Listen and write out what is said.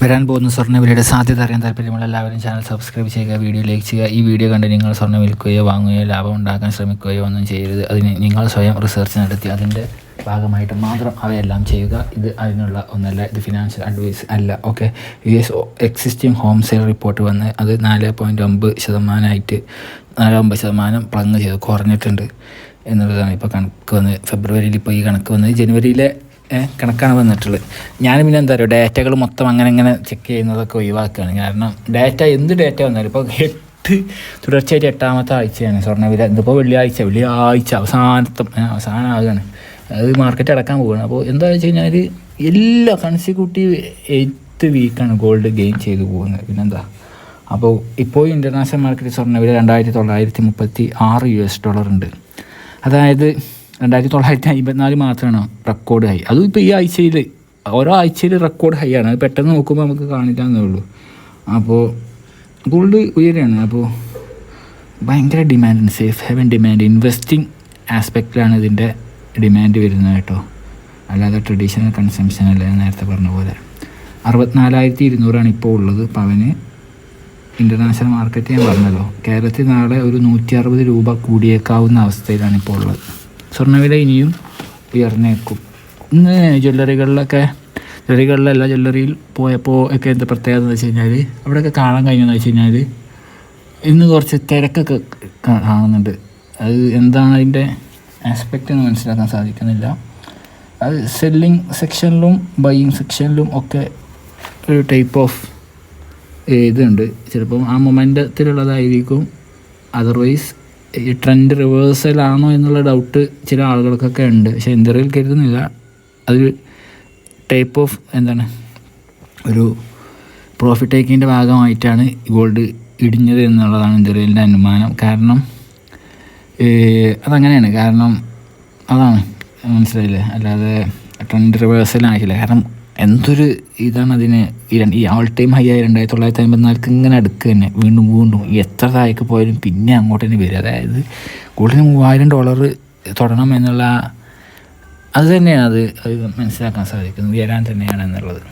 വരാൻ പോകുന്ന സ്വർണവിലയുടെ സാധ്യത അറിയാൻ താല്പര്യമുള്ള എല്ലാവരും ചാനൽ സബ്സ്ക്രൈബ് ചെയ്യുക വീഡിയോ ലൈക്ക് ചെയ്യുക. ഈ വീഡിയോ കണ്ട് നിങ്ങൾ സ്വർണം വിൽക്കുകയോ വാങ്ങുകയോ ലാഭം ഉണ്ടാക്കാൻ ശ്രമിക്കുകയോ ഒന്നും ചെയ്യരുത്. അതിന് നിങ്ങൾ സ്വയം റിസർച്ച് നടത്തി അതിന്റെ ഭാഗമായിട്ട് മാത്രം അവയെല്ലാം ചെയ്യുക. ഇത് അതിനുള്ള ഒന്നല്ല ഇത് ഫിനാൻഷ്യൽ അഡ്വൈസ് അല്ല okay U S existing home sale report വന്ന് അത് നാല് പോയിന്റ് ഒമ്പത് ശതമാനമായിട്ട് നാല് ഒമ്പത് ശതമാനം പ്ലങ് ചെയ്തു കുറഞ്ഞിട്ടുണ്ട് എന്നുള്ളതാണ് ഇപ്പോൾ കണക്ക് വന്ന് ഫെബ്രുവരിയിൽ ഇപ്പോൾ ഈ കണക്ക് വന്നത്. ജനുവരിയിലെ കണക്കാണ് വന്നിട്ടുള്ളത്. ഞാൻ പിന്നെ എന്താ പറയുക ഡേറ്റകൾ മൊത്തം അങ്ങനെ അങ്ങനെ ചെക്ക് ചെയ്യുന്നതൊക്കെ ഒഴിവാക്കുകയാണ്. കാരണം ഡാറ്റ എന്ത് ഡാറ്റ വന്നാലും ഇപ്പോൾ എട്ട് തുടർച്ചയായിട്ട് എട്ടാമത്തെ ആഴ്ചയാണ് സ്വർണവില. ഇതിപ്പോൾ വെള്ളിയാഴ്ച വെള്ളിയാഴ്ച അവസാനത്തെ അവസാനം ആകുകയാണ് അത് മാർക്കറ്റ് അടക്കാൻ പോവുകയാണ്. അപ്പോൾ എന്താ വെച്ച് കഴിഞ്ഞാൽ എല്ലാ കൺസിക്യൂട്ടീവ് എയ്ത്ത് വീക്കാണ് ഗോൾഡ് ഗെയിൻ ചെയ്ത് പോകുന്നത്. പിന്നെന്താ? അപ്പോൾ ഇപ്പോൾ ഇന്റർനാഷണൽ മാർക്കറ്റ് സ്വർണവില രണ്ടായിരത്തി തൊള്ളായിരത്തി മുപ്പത്തി ആറ് യു എസ് ഡോളർ ഉണ്ട്. അതായത് രണ്ടായിരത്തി തൊള്ളായിരത്തി അമ്പത്തിനാല് മാത്രമാണ് റെക്കോർഡ് ഹൈ അതും ഇപ്പോൾ ഈ ആഴ്ചയിൽ ഓരോ ആഴ്ചയിൽ റെക്കോർഡ് ഹൈ ആണ്. അത് പെട്ടെന്ന് നോക്കുമ്പോൾ നമുക്ക് കാണില്ല എന്നേ ഉള്ളൂ. അപ്പോൾ ഗോൾഡ് ഉയരുകയാണ് അപ്പോൾ ഭയങ്കര ഡിമാൻഡാണ് സേഫ് ഹെവൻ ഡിമാൻഡ് ഇൻവെസ്റ്റിംഗ് ആസ്പെക്റ്റിലാണ് ഇതിന്റെ ഡിമാൻഡ് വരുന്നത് കേട്ടോ. അല്ലാതെ ട്രഡീഷണൽ കൺസംഷൻ അല്ല നേരത്തെ പറഞ്ഞ പോലെ. അറുപത്തിനാലായിരത്തി ഇരുന്നൂറാണ് ഇപ്പോൾ ഉള്ളത് പവന് ഇന്റർനാഷണൽ മാർക്കറ്റ് ഞാൻ പറഞ്ഞല്ലോ. കേരളത്തിൽ നാളെ ഒരു നൂറ്റി അറുപത് രൂപ കൂടിയേക്കാവുന്ന അവസ്ഥയിലാണ് ഇപ്പോൾ ഉള്ളത്. സ്വർണവില ഇനിയും ഉയർന്നേക്കും. ഇന്ന് ജ്വല്ലറികളിലൊക്കെ ജ്വല്ലറികളിലല്ല ജ്വല്ലറിയിൽ പോയപ്പോൾ ഒക്കെ എന്താ പ്രത്യേകത എന്ന് വെച്ച് കഴിഞ്ഞാൽ അവിടെയൊക്കെ കാണാൻ കഴിഞ്ഞെന്ന് വെച്ച് കഴിഞ്ഞാൽ ഇന്ന് കുറച്ച് തിരക്കൊക്കെ കാണുന്നുണ്ട്. അത് എന്താണ് അതിന്റെ ആസ്പെക്റ്റ് എന്ന് മനസ്സിലാക്കാൻ സാധിക്കുന്നില്ല. അത് സെല്ലിങ് സെക്ഷനിലും ബൈയിങ് സെക്ഷനിലും ഒക്കെ ഒരു ടൈപ്പ് ഓഫ് ഇതുണ്ട്. ചിലപ്പം ആ മൊമെന്റത്തിലുള്ളതായിരിക്കും അതർവൈസ് ഈ ട്രെൻഡ് റിവേഴ്സലാണോ എന്നുള്ള ഡൗട്ട് ചില ആളുകൾക്കൊക്കെ ഉണ്ട്. പക്ഷെ എന്തെറിയിൽ കരുതുന്നില്ല. അതൊരു ടൈപ്പ് ഓഫ് എന്താണ്? ഒരു പ്രോഫിറ്റ് ടേക്കിന്റെ ഭാഗമായിട്ടാണ് ഗോൾഡ് ഇടിഞ്ഞത് എന്നുള്ളതാണ് ഇന്ത്യയിലെ അനുമാനം. കാരണം അതങ്ങനെയാണ്. കാരണം അതാണ്. മനസ്സിലായില്ലേ? അല്ലാതെ ട്രെൻഡ് റിവേഴ്സലായില്ല കാരണം എന്തൊരു ഇതാണ് അതിന്? ഈ ഓൾ ടൈം ഹൈ ആയി രണ്ടായിരത്തി തൊള്ളായിരത്തി അമ്പത്തിനാലിക്ക് ഇങ്ങനെ അടുക്കുക തന്നെ. വീണ്ടും വീണ്ടും എത്ര താഴേക്ക് പോയാലും പിന്നെ അങ്ങോട്ട് തന്നെ വരും. അതായത് കൂടുതൽ മൂവായിരം ഡോളർ തൊടണം എന്നുള്ള അത് തന്നെയാണ് അത് മനസ്സിലാക്കാൻ സാധിക്കുന്നത്. ഉയരാൻ തന്നെയാണ് എന്നുള്ളത്.